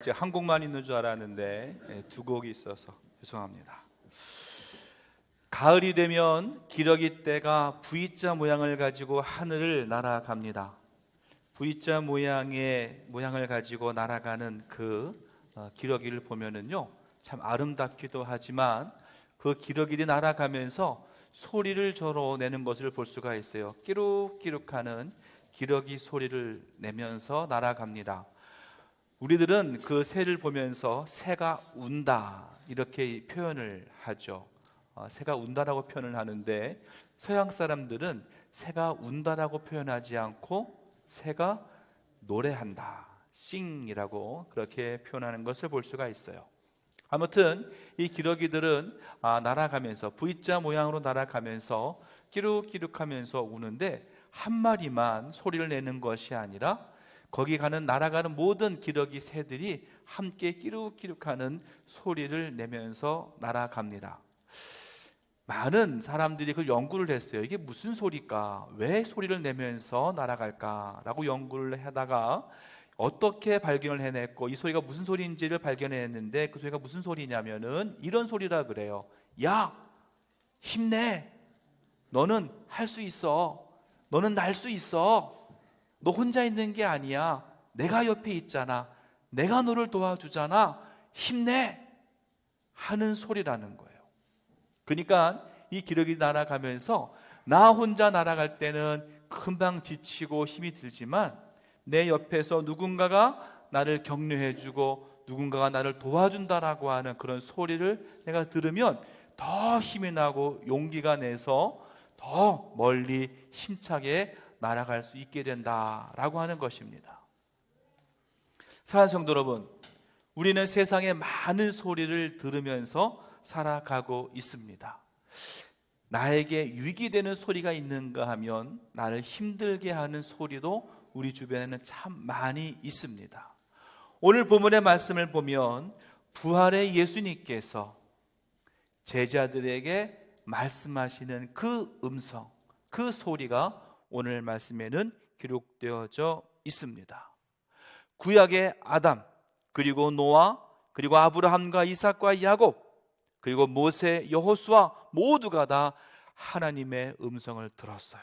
이제 한 곡만 있는 줄 알았는데 예, 두 곡이 있어서 죄송합니다. 가을이 되면 기러기 떼가 V자 모양을 가지고 하늘을 날아갑니다. V자 모양의 모양을 가지고 날아가는 그 어, 기러기를 보면은요 참 아름답기도 하지만 그 기러기들이 날아가면서 소리를 저로 내는 것을 볼 수가 있어요. 끼룩끼룩하는 기러기 소리를 내면서 날아갑니다. 우리들은 그 새를 보면서 새가 운다 이렇게 표현을 하죠. 어, 새가 운다라고 표현을 하는데 서양 사람들은 새가 운다라고 표현하지 않고 새가 노래한다, 싱이라고 그렇게 표현하는 것을 볼 수가 있어요. 아무튼 이 기러기들은 아, 날아가면서 V자 모양으로 날아가면서 끼룩끼룩하면서 우는데 한 마리만 소리를 내는 것이 아니라 거기 가는 날아가는 모든 기러기 새들이 함께 끼룩끼룩하는 소리를 내면서 날아갑니다. 많은 사람들이 그 연구를 했어요. 이게 무슨 소리일까? 왜 소리를 내면서 날아갈까?라고 연구를 하다가 어떻게 발견을 해냈고 이 소리가 무슨 소리인지를 발견했는데 그 소리가 무슨 소리냐면은 이런 소리라 그래요. 야, 힘내. 너는 할 수 있어. 너는 날 수 있어. 너 혼자 있는 게 아니야. 내가 옆에 있잖아. 내가 너를 도와주잖아. 힘내. 하는 소리라는 거예요. 그러니까 이 기러기 날아가면서 나 혼자 날아갈 때는 금방 지치고 힘이 들지만 내 옆에서 누군가가 나를 격려해주고 누군가가 나를 도와준다라고 하는 그런 소리를 내가 들으면 더 힘이 나고 용기가 내서 더 멀리 힘차게 날아갈 수 있게 된다라고 하는 것입니다. 사랑하는 성도 여러분, 우리는 세상의 많은 소리를 들으면서 살아가고 있습니다. 나에게 유익이 되는 소리가 있는가 하면 나를 힘들게 하는 소리도 우리 주변에는 참 많이 있습니다. 오늘 본문의 말씀을 보면 부활의 예수님께서 제자들에게 말씀하시는 그 음성, 그 소리가 오늘 말씀에는 기록되어져 있습니다. 구약의 아담, 그리고 노아, 그리고 아브라함과 이삭과 야곱, 그리고 모세, 여호수아 모두가 다 하나님의 음성을 들었어요.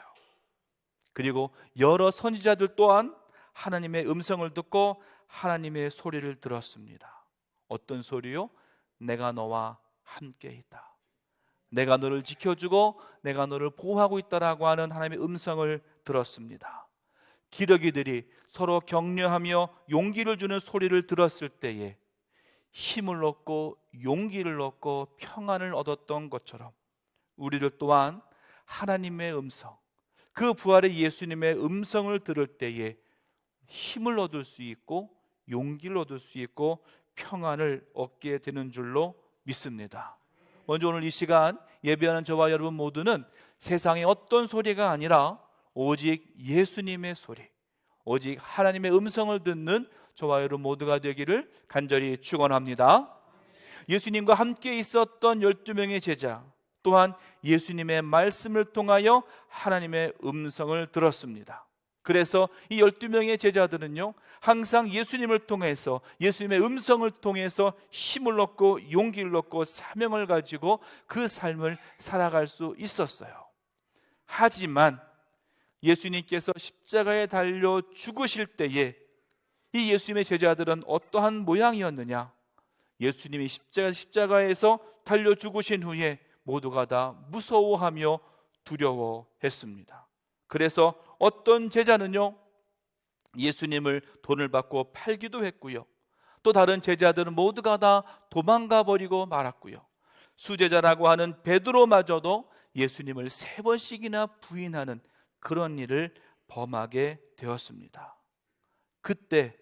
그리고 여러 선지자들 또한 하나님의 음성을 듣고 하나님의 소리를 들었습니다. 어떤 소리요? 내가 너와 함께 있다. 내가 너를 지켜주고 내가 너를 보호하고 있다라고 하는 하나님의 음성을 들었습니다. 기러기들이 서로 격려하며 용기를 주는 소리를 들었을 때에 힘을 얻고 용기를 얻고 평안을 얻었던 것처럼 우리들 또한 하나님의 음성, 그 부활의 예수님의 음성을 들을 때에 힘을 얻을 수 있고 용기를 얻을 수 있고 평안을 얻게 되는 줄로 믿습니다. 먼저 오늘 이 시간 예배하는 저와 여러분 모두는 세상의 어떤 소리가 아니라 오직 예수님의 소리, 오직 하나님의 음성을 듣는 저와 여러분 모두가 되기를 간절히 축원합니다. 예수님과 함께 있었던 12명의 제자 또한 예수님의 말씀을 통하여 하나님의 음성을 들었습니다. 그래서 이 12명의 제자들은요, 항상 예수님을 통해서, 예수님의 음성을 통해서 힘을 얻고 용기를 얻고 사명을 가지고 그 삶을 살아갈 수 있었어요. 하지만 예수님께서 십자가에 달려 죽으실 때에 이 예수님의 제자들은 어떠한 모양이었느냐? 예수님이 십자가, 십자가에서 달려 죽으신 후에 모두가 다 무서워하며 두려워했습니다. 그래서 어떤 제자는요, 예수님을 돈을 받고 팔기도 했고요. 또 다른 제자들은 모두가 다 도망가 버리고 말았고요. 수제자라고 하는 베드로마저도 예수님을 세 번씩이나 부인하는 그런 일을 범하게 되었습니다. 그때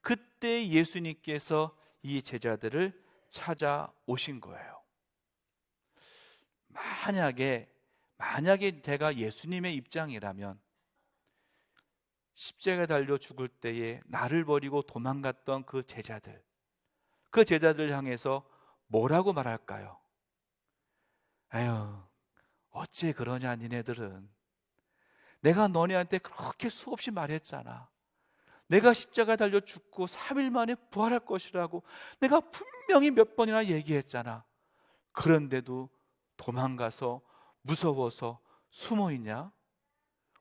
그때 예수님께서 이 제자들을 찾아오신 거예요. 만약에 만약에 제가 예수님의 입장이라면 십자가에 달려 죽을 때에 나를 버리고 도망갔던 그 제자들 그 제자들 향해서 뭐라고 말할까요? 아유, 어째 그러냐 니네들은 내가 너네한테 그렇게 수없이 말했잖아. 내가 십자가 달려 죽고 3일 만에 부활할 것이라고 내가 분명히 몇 번이나 얘기했잖아. 그런데도 도망가서 무서워서 숨어 있냐?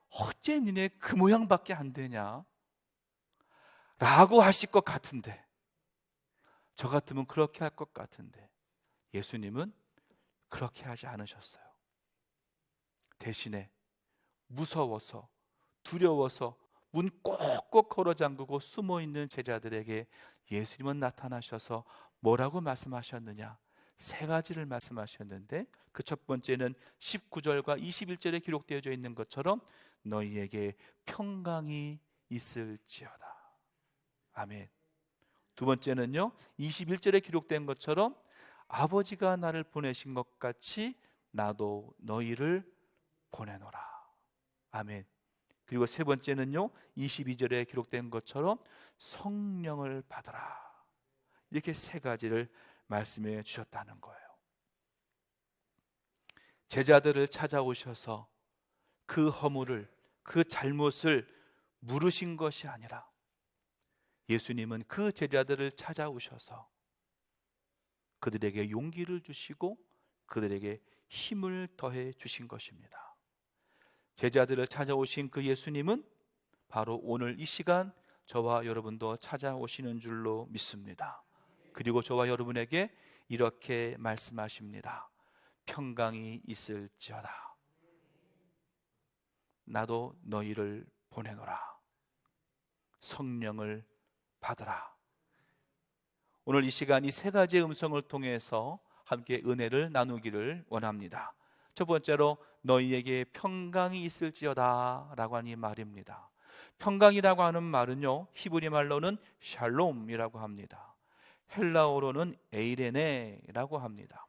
어째 니네 그 모양밖에 안 되냐? 라고 하실 것 같은데 저 같으면 그렇게 할 것 같은데 예수님은 그렇게 하지 않으셨어요. 대신에 무서워서 두려워서 문 꼭꼭 걸어 잠그고 숨어 있는 제자들에게 예수님은 나타나셔서 뭐라고 말씀하셨느냐? 세 가지를 말씀하셨는데 그 첫 번째는 19절과 21절에 기록되어져 있는 것처럼 너희에게 평강이 있을지어다. 아멘. 두 번째는요. 21절에 기록된 것처럼 아버지가 나를 보내신 것 같이 나도 너희를 보내노라. 아멘. 그리고 세 번째는요. 22절에 기록된 것처럼 성령을 받으라. 이렇게 세 가지를 말씀해 주셨다는 거예요. 제자들을 찾아오셔서 그 허물을 그 잘못을 물으신 것이 아니라 예수님은 그 제자들을 찾아오셔서 그들에게 용기를 주시고 그들에게 힘을 더해 주신 것입니다. 제자들을 찾아오신 그 예수님은 바로 오늘 이 시간 저와 여러분도 찾아오시는 줄로 믿습니다. 그리고 저와 여러분에게 이렇게 말씀하십니다. 평강이 있을지어다. 나도 너희를 보내노라. 성령을 받으라. 오늘 이 시간 이 세 가지의 음성을 통해서 함께 은혜를 나누기를 원합니다. 첫 번째로 너희에게 평강이 있을지어다라고 하는 이 말입니다. 평강이라고 하는 말은요 히브리 말로는 샬롬이라고 합니다. 헬라어로는 에이레네라고 합니다.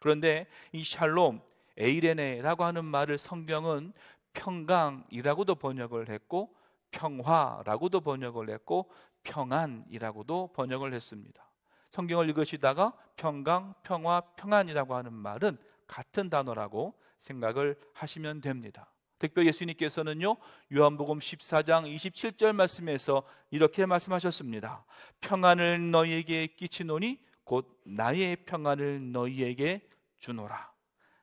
그런데 이 샬롬, 에이레네라고 하는 말을 성경은 평강이라고도 번역을 했고 평화라고도 번역을 했고 평안이라고도 번역을 했습니다. 성경을 읽으시다가 평강, 평화, 평안이라고 하는 말은 같은 단어라고 생각을 하시면 됩니다. 특별히 예수님께서는요 요한복음 14장 27절 말씀에서 이렇게 말씀하셨습니다. 평안을 너희에게 끼치노니 곧 나의 평안을 너희에게 주노라.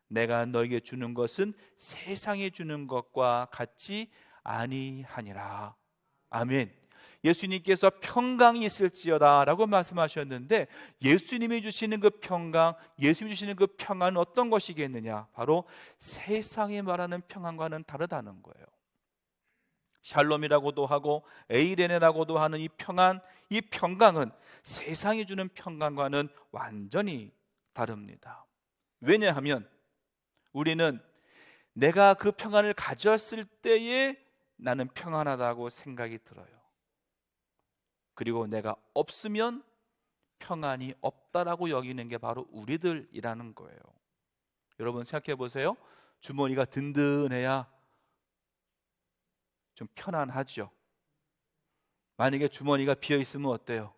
내가 너희에게 주는 것은 세상에 주는 것과 같지 아니하니라. 아멘. 예수님께서 평강이 있을지어다라고 말씀하셨는데 예수님이 주시는 그 평강, 예수님이 주시는 그 평안은 어떤 것이겠느냐? 바로 세상에 말하는 평안과는 다르다는 거예요. 샬롬이라고도 하고 에이레네라고도 하는 이 평안, 이 평강은 세상이 주는 평강과는 완전히 다릅니다. 왜냐하면 우리는 내가 그 평안을 가졌을 때에 나는 평안하다고 생각이 들어요. 그리고 내가 없으면 평안이 없다라고 여기는 게 바로 우리들이라는 거예요. 여러분 생각해 보세요. 주머니가 든든해야 좀 편안하죠. 만약에 주머니가 비어 있으면 어때요?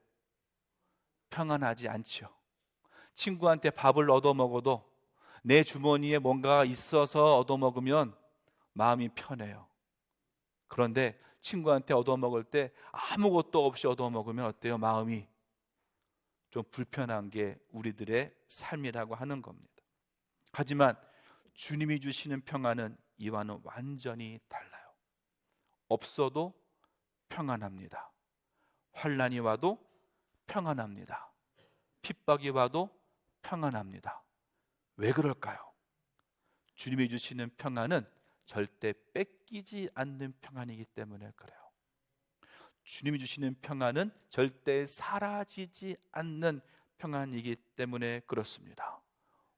평안하지 않죠. 친구한테 밥을 얻어 먹어도 내 주머니에 뭔가가 있어서 얻어 먹으면 마음이 편해요. 그런데 친구한테 얻어먹을 때 아무것도 없이 얻어먹으면 어때요? 마음이 좀 불편한 게 우리들의 삶이라고 하는 겁니다. 하지만 주님이 주시는 평안은 이와는 완전히 달라요. 없어도 평안합니다. 환란이 와도 평안합니다. 핍박이 와도 평안합니다. 왜 그럴까요? 주님이 주시는 평안은 절대 뺏기지 않는 평안이기 때문에 그래요. 주님이 주시는 평안은 절대 사라지지 않는 평안이기 때문에 그렇습니다.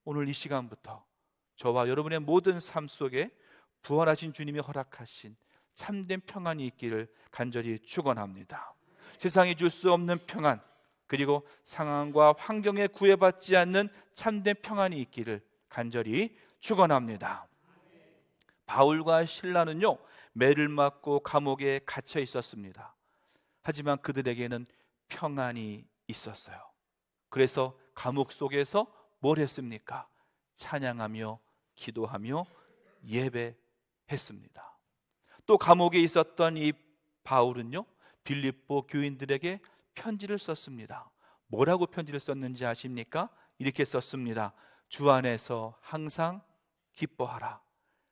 오늘 이 시간부터 저와 여러분의 모든 삶 속에 부활하신 주님이 허락하신 참된 평안이 있기를 간절히 축원합니다. 세상이 줄 수 없는 평안 그리고 상황과 환경에 구애받지 않는 참된 평안이 있기를 간절히 축원합니다. 바울과 신라는요 매를 맞고 감옥에 갇혀 있었습니다. 하지만 그들에게는 평안이 있었어요. 그래서 감옥 속에서 뭘 했습니까? 찬양하며 기도하며 예배했습니다. 또 감옥에 있었던 이 바울은요 빌립보 교인들에게 편지를 썼습니다. 뭐라고 편지를 썼는지 아십니까? 이렇게 썼습니다. 주 안에서 항상 기뻐하라.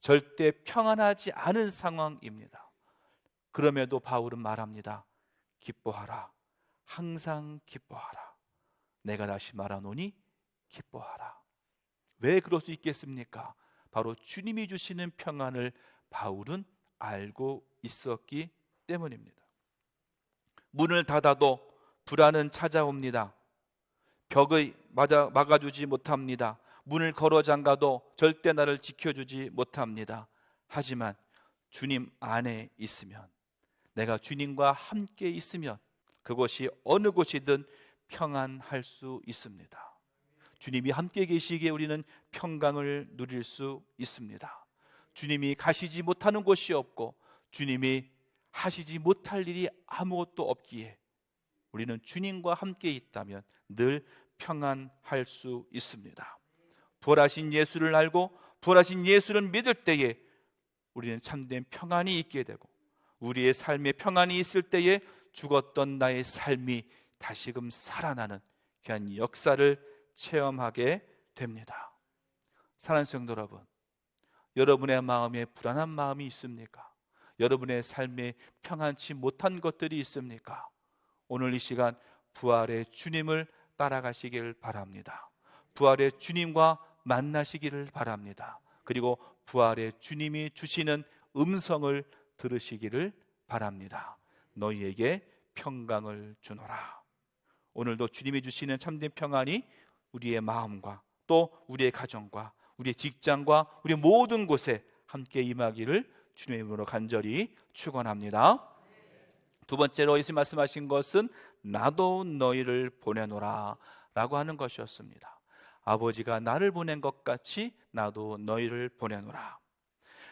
절대 평안하지 않은 상황입니다. 그럼에도 바울은 말합니다. 기뻐하라. 항상 기뻐하라. 내가 다시 말하노니 기뻐하라. 왜 그럴 수 있겠습니까? 바로 주님이 주시는 평안을 바울은 알고 있었기 때문입니다. 문을 닫아도 불안은 찾아옵니다. 막아, 막아주지 못합니다. 문을 걸어 잠가도 절대 나를 지켜주지 못합니다. 하지만 주님 안에 있으면 내가 주님과 함께 있으면 그곳이 어느 곳이든 평안할 수 있습니다. 주님이 함께 계시기에 우리는 평강을 누릴 수 있습니다. 주님이 가시지 못하는 곳이 없고 주님이 하시지 못할 일이 아무것도 없기에 우리는 주님과 함께 있다면 늘 평안할 수 있습니다. 부활하신 예수를 알고 부활하신 예수를 믿을 때에 우리는 참된 평안이 있게 되고 우리의 삶에 평안이 있을 때에 죽었던 나의 삶이 다시금 살아나는 귀한 역사를 체험하게 됩니다. 사랑하는 성도 여러분, 여러분의 마음에 불안한 마음이 있습니까? 여러분의 삶에 평안치 못한 것들이 있습니까? 오늘 이 시간 부활의 주님을 따라가시길 바랍니다. 부활의 주님과 만나시기를 바랍니다. 그리고 부활의 주님이 주시는 음성을 들으시기를 바랍니다. 너희에게 평강을 주노라. 오늘도 주님이 주시는 참된 평안이 우리의 마음과 또 우리의 가정과 우리의 직장과 우리 모든 곳에 함께 임하기를 주님의 이름으로 간절히 축원합니다. 두 번째로 예수 말씀하신 것은 나도 너희를 보내노라라고 하는 것이었습니다. 아버지가 나를 보낸 것 같이 나도 너희를 보내노라.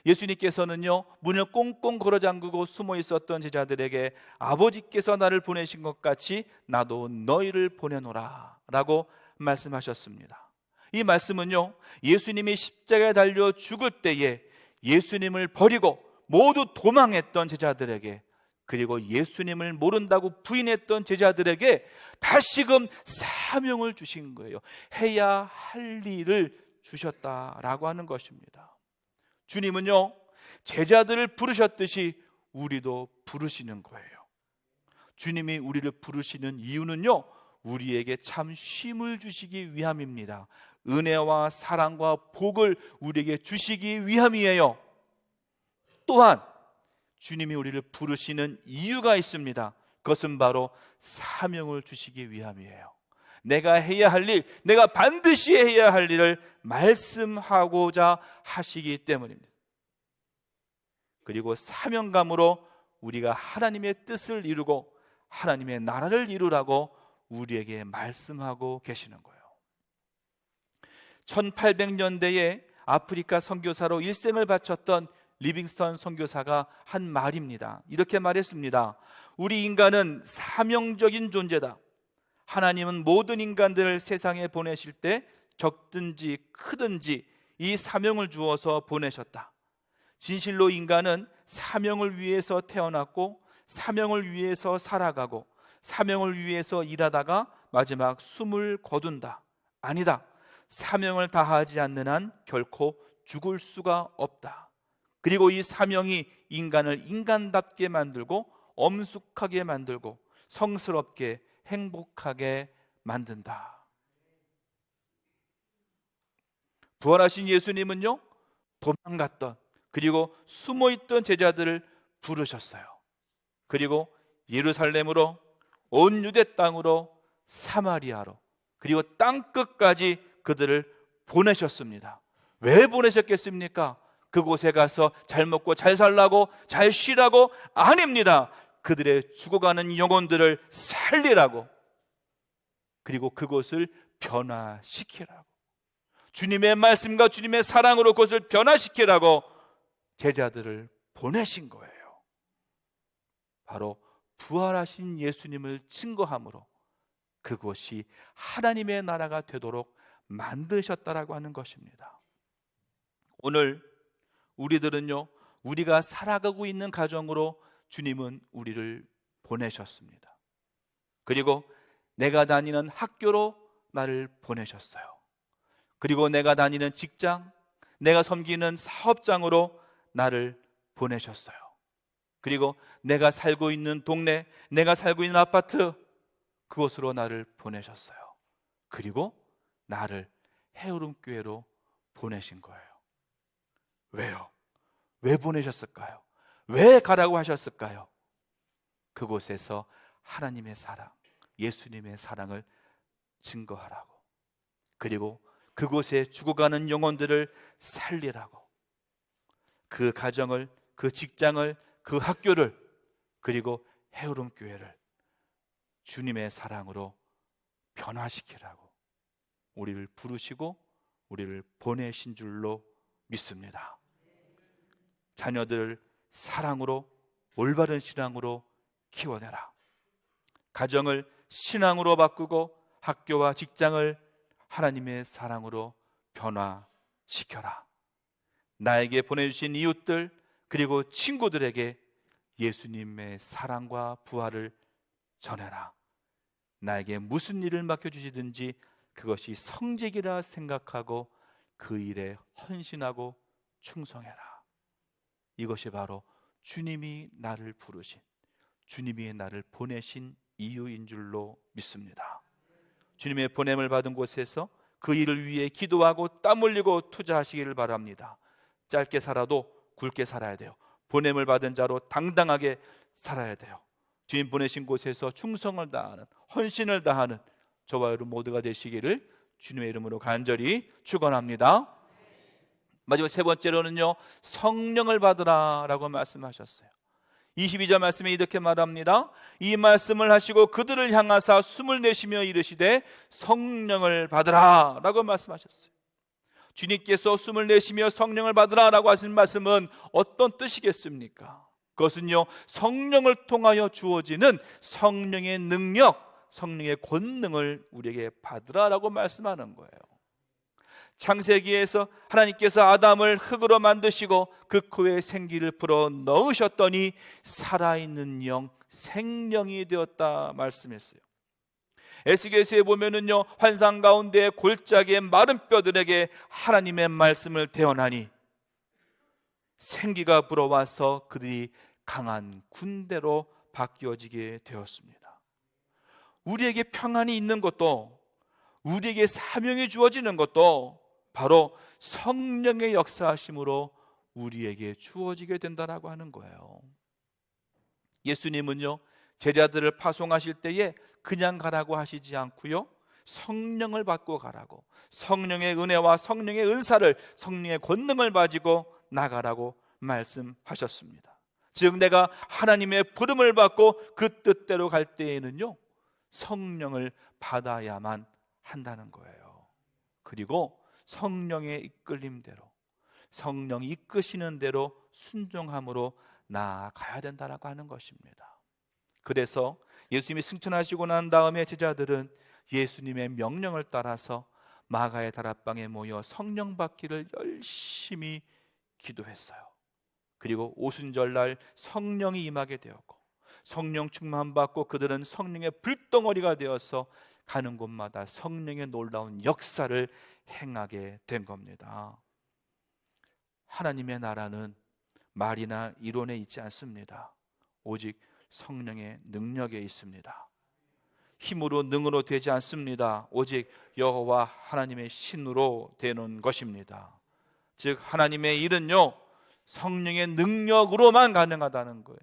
예수님께서는요 문을 꽁꽁 걸어 잠그고 숨어 있었던 제자들에게 아버지께서 나를 보내신 것 같이 나도 너희를 보내노라라고 말씀하셨습니다. 이 말씀은요 예수님이 십자가에 달려 죽을 때에 예수님을 버리고 모두 도망했던 제자들에게 그리고 예수님을 모른다고 부인했던 제자들에게 다시금 사명을 주신 거예요. 해야 할 일을 주셨다라고 하는 것입니다. 주님은요, 제자들을 부르셨듯이 우리도 부르시는 거예요. 주님이 우리를 부르시는 이유는요, 우리에게 참 쉼을 주시기 위함입니다. 은혜와 사랑과 복을 우리에게 주시기 위함이에요. 또한 주님이 우리를 부르시는 이유가 있습니다. 그것은 바로 사명을 주시기 위함이에요. 내가 해야 할 일, 내가 반드시 해야 할 일을 말씀하고자 하시기 때문입니다. 그리고 사명감으로 우리가 하나님의 뜻을 이루고 하나님의 나라를 이루라고 우리에게 말씀하고 계시는 거예요. 1800년대에 아프리카 선교사로 일생을 바쳤던 리빙스턴 선교사가 한 말입니다. 이렇게 말했습니다. 우리 인간은 사명적인 존재다. 하나님은 모든 인간들을 세상에 보내실 때 적든지 크든지 이 사명을 주어서 보내셨다. 진실로 인간은 사명을 위해서 태어났고 사명을 위해서 살아가고 사명을 위해서 일하다가 마지막 숨을 거둔다. 아니다. 사명을 다하지 않는 한 결코 죽을 수가 없다. 그리고 이 사명이 인간을 인간답게 만들고 엄숙하게 만들고 성스럽게 행복하게 만든다. 부활하신 예수님은요, 도망갔던, 그리고 숨어 있던 제자들을 부르셨어요. 그리고 예루살렘으로, 온 유대 땅으로, 사마리아로, 그리고 땅 끝까지 그들을 보내셨습니다. 왜 보내셨겠습니까? 그곳에 가서 잘 먹고 잘 살라고 잘 쉬라고 아닙니다. 그들의 죽어가는 영혼들을 살리라고 그리고 그곳을 변화시키라고 주님의 말씀과 주님의 사랑으로 그것을 변화시키라고 제자들을 보내신 거예요. 바로 부활하신 예수님을 증거함으로 그곳이 하나님의 나라가 되도록 만드셨다라고 하는 것입니다. 오늘 우리들은요, 우리가 살아가고 있는 가정으로 주님은 우리를 보내셨습니다. 그리고 내가 다니는 학교로 나를 보내셨어요. 그리고 내가 다니는 직장, 내가 섬기는 사업장으로 나를 보내셨어요. 그리고 내가 살고 있는 동네, 내가 살고 있는 아파트, 그곳으로 나를 보내셨어요. 그리고 나를 해오름 교회로 보내신 거예요. 왜요? 왜 보내셨을까요? 왜 가라고 하셨을까요? 그곳에서 하나님의 사랑, 예수님의 사랑을 증거하라고. 그리고 그곳에 죽어가는 영혼들을 살리라고. 그 가정을, 그 직장을, 그 학교를, 그리고 해오름 교회를 주님의 사랑으로 변화시키라고 우리를 부르시고 우리를 보내신 줄로 믿습니다. 자녀들을 사랑으로 올바른 신앙으로 키워내라. 가정을 신앙으로 바꾸고 학교와 직장을 하나님의 사랑으로 변화시켜라. 나에게 보내주신 이웃들 그리고 친구들에게 예수님의 사랑과 부활을 전해라. 나에게 무슨 일을 맡겨주시든지 그것이 성직이라 생각하고 그 일에 헌신하고 충성해라. 이것이 바로 주님이 나를 부르신, 주님이 나를 보내신 이유인 줄로 믿습니다. 주님의 보냄을 받은 곳에서 그 일을 위해 기도하고 땀 흘리고 투자하시기를 바랍니다. 짧게 살아도 굵게 살아야 돼요. 보냄을 받은 자로 당당하게 살아야 돼요. 주님 보내신 곳에서 충성을 다하는 헌신을 다하는 저와 여러분 모두가 되시기를 주님의 이름으로 간절히 축원합니다. 마지막 세 번째로는요. 성령을 받으라라고 말씀하셨어요. 22절 말씀에 이렇게 말합니다. 이 말씀을 하시고 그들을 향하사 숨을 내쉬며 이르시되 성령을 받으라라고 말씀하셨어요. 주님께서 숨을 내쉬며 성령을 받으라라고 하신 말씀은 어떤 뜻이겠습니까? 그것은요, 성령을 통하여 주어지는 성령의 능력, 성령의 권능을 우리에게 받으라라고 말씀하는 거예요. 창세기에서 하나님께서 아담을 흙으로 만드시고 그 코에 생기를 불어 넣으셨더니 살아있는 영, 생령이 되었다 말씀했어요. 에스겔서에 보면은요 환상 가운데 골짜기의 마른 뼈들에게 하나님의 말씀을 대언하니 생기가 불어와서 그들이 강한 군대로 바뀌어지게 되었습니다. 우리에게 평안이 있는 것도 우리에게 사명이 주어지는 것도 바로 성령의 역사하심으로 우리에게 주어지게 된다라고 하는 거예요. 예수님은요 제자들을 파송하실 때에 그냥 가라고 하시지 않고요. 성령을 받고 가라고 성령의 은혜와 성령의 은사를 성령의 권능을 가지고 나가라고 말씀하셨습니다. 즉 내가 하나님의 부름을 받고 그 뜻대로 갈 때에는요. 성령을 받아야만 한다는 거예요. 그리고 성령의 이끌림대로 성령이 이끄시는 대로 순종함으로 나아가야 된다라고 하는 것입니다. 그래서 예수님이 승천하시고 난 다음에 제자들은 예수님의 명령을 따라서 마가의 다락방에 모여 성령 받기를 열심히 기도했어요. 그리고 오순절날 성령이 임하게 되었고 성령 충만 받고 그들은 성령의 불덩어리가 되어서 가는 곳마다 성령의 놀라운 역사를 행하게 된 겁니다. 하나님의 나라는 말이나 이론에 있지 않습니다. 오직 성령의 능력에 있습니다. 힘으로 능으로 되지 않습니다. 오직 여호와 하나님의 신으로 되는 것입니다. 즉 하나님의 일은요 성령의 능력으로만 가능하다는 거예요.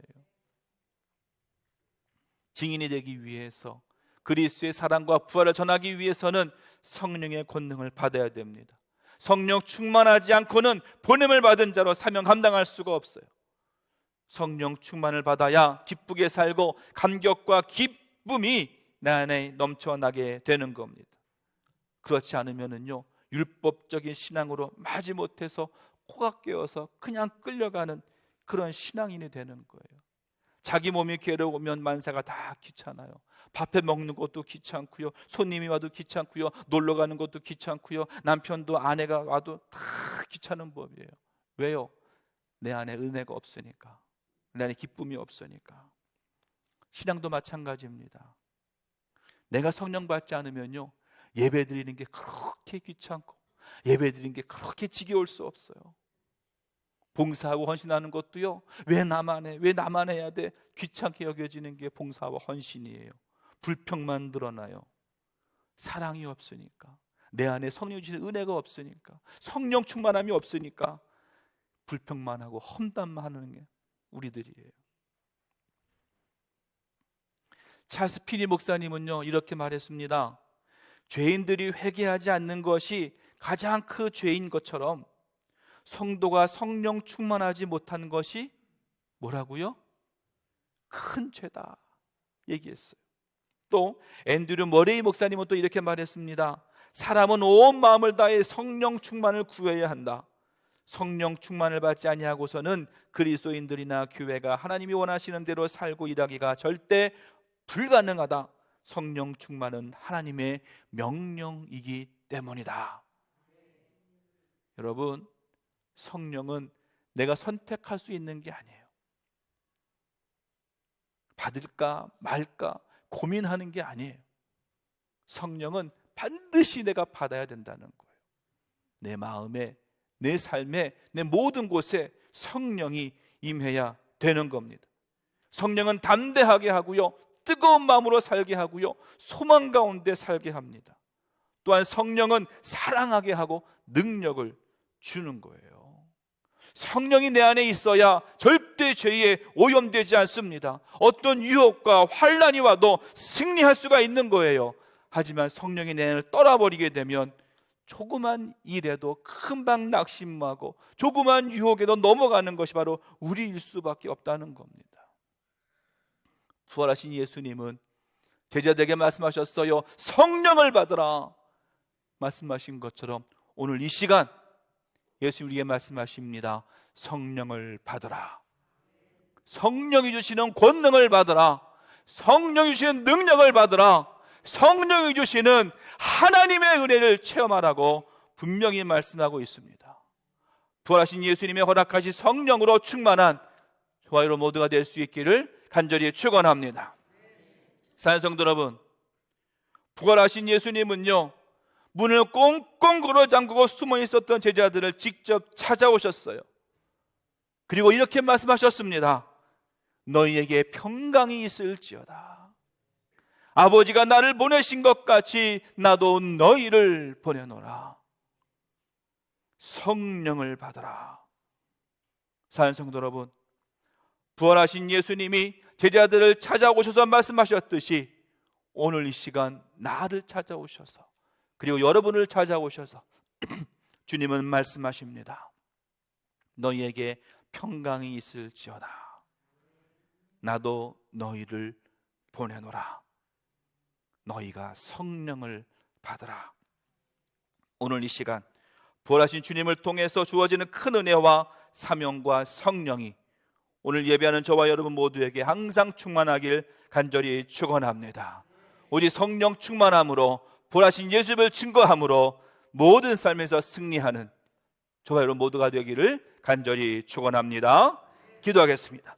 증인이 되기 위해서 그리스도의 사랑과 부활을 전하기 위해서는 성령의 권능을 받아야 됩니다. 성령 충만하지 않고는 보냄을 받은 자로 사명 감당할 수가 없어요. 성령 충만을 받아야 기쁘게 살고 감격과 기쁨이 내 안에 넘쳐나게 되는 겁니다. 그렇지 않으면은요 율법적인 신앙으로 마지 못해서 코가 깨어서 그냥 끌려가는 그런 신앙인이 되는 거예요. 자기 몸이 괴로우면 만사가 다 귀찮아요. 밥해 먹는 것도 귀찮고요. 손님이 와도 귀찮고요. 놀러 가는 것도 귀찮고요. 남편도 아내가 와도 다 귀찮은 법이에요. 왜요? 내 안에 은혜가 없으니까. 내 안에 기쁨이 없으니까. 신앙도 마찬가지입니다. 내가 성령 받지 않으면요. 예배 드리는 게 그렇게 귀찮고 예배 드리는 게 그렇게 지겨울 수 없어요. 봉사하고 헌신하는 것도요. 왜 나만 해? 왜 나만 해야 돼? 귀찮게 여겨지는 게 봉사와 헌신이에요. 불평만 드러나요. 사랑이 없으니까. 내 안에 성령 주신 은혜가 없으니까. 성령 충만함이 없으니까. 불평만 하고 험담만 하는 게 우리들이에요. 찰스 피리 목사님은요. 이렇게 말했습니다. 죄인들이 회개하지 않는 것이 가장 큰 죄인 것처럼 성도가 성령 충만하지 못한 것이 뭐라고요? 큰 죄다 얘기했어요. 또 앤드류 머레이 목사님은 또 이렇게 말했습니다. 사람은 온 마음을 다해 성령 충만을 구해야 한다. 성령 충만을 받지 아니하고서는 그리스도인들이나 교회가 하나님이 원하시는 대로 살고 일하기가 절대 불가능하다. 성령 충만은 하나님의 명령이기 때문이다. 여러분, 성령은 내가 선택할 수 있는 게 아니에요. 받을까 말까 고민하는 게 아니에요. 성령은 반드시 내가 받아야 된다는 거예요. 내 마음에, 내 삶에, 내 모든 곳에 성령이 임해야 되는 겁니다. 성령은 담대하게 하고요. 뜨거운 마음으로 살게 하고요. 소망 가운데 살게 합니다. 또한 성령은 사랑하게 하고 능력을 주는 거예요. 성령이 내 안에 있어야 절대 죄에 오염되지 않습니다. 어떤 유혹과 환란이 와도 승리할 수가 있는 거예요. 하지만 성령이 내 안을 떠나버리게 되면 조그만 일에도 금방 낙심하고 조그만 유혹에도 넘어가는 것이 바로 우리일 수밖에 없다는 겁니다. 부활하신 예수님은 제자들에게 말씀하셨어요. 성령을 받으라. 말씀하신 것처럼 오늘 이 시간 예수 우리에게 말씀하십니다. 성령을 받으라. 성령이 주시는 권능을 받으라. 성령이 주시는 능력을 받으라. 성령이 주시는 하나님의 은혜를 체험하라고 분명히 말씀하고 있습니다. 부활하신 예수님의 허락하신 성령으로 충만한 좋아요로 모두가 될 수 있기를 간절히 축원합니다. 사연 성도 여러분, 부활하신 예수님은요 문을 꽁꽁 걸어 잠그고 숨어 있었던 제자들을 직접 찾아오셨어요. 그리고 이렇게 말씀하셨습니다. 너희에게 평강이 있을지어다. 아버지가 나를 보내신 것 같이 나도 너희를 보내노라. 성령을 받으라. 사연성도 여러분, 부활하신 예수님이 제자들을 찾아오셔서 말씀하셨듯이 오늘 이 시간 나를 찾아오셔서 그리고 여러분을 찾아오셔서 주님은 말씀하십니다. 너희에게 평강이 있을지어다. 나도 너희를 보내노라. 너희가 성령을 받으라. 오늘 이 시간 부활하신 주님을 통해서 주어지는 큰 은혜와 사명과 성령이 오늘 예배하는 저와 여러분 모두에게 항상 충만하길 간절히 축원합니다. 우리 성령 충만함으로 보라신 예수를 증거함으로 모든 삶에서 승리하는 저와 여러분 모두가 되기를 간절히 축원합니다. 기도하겠습니다.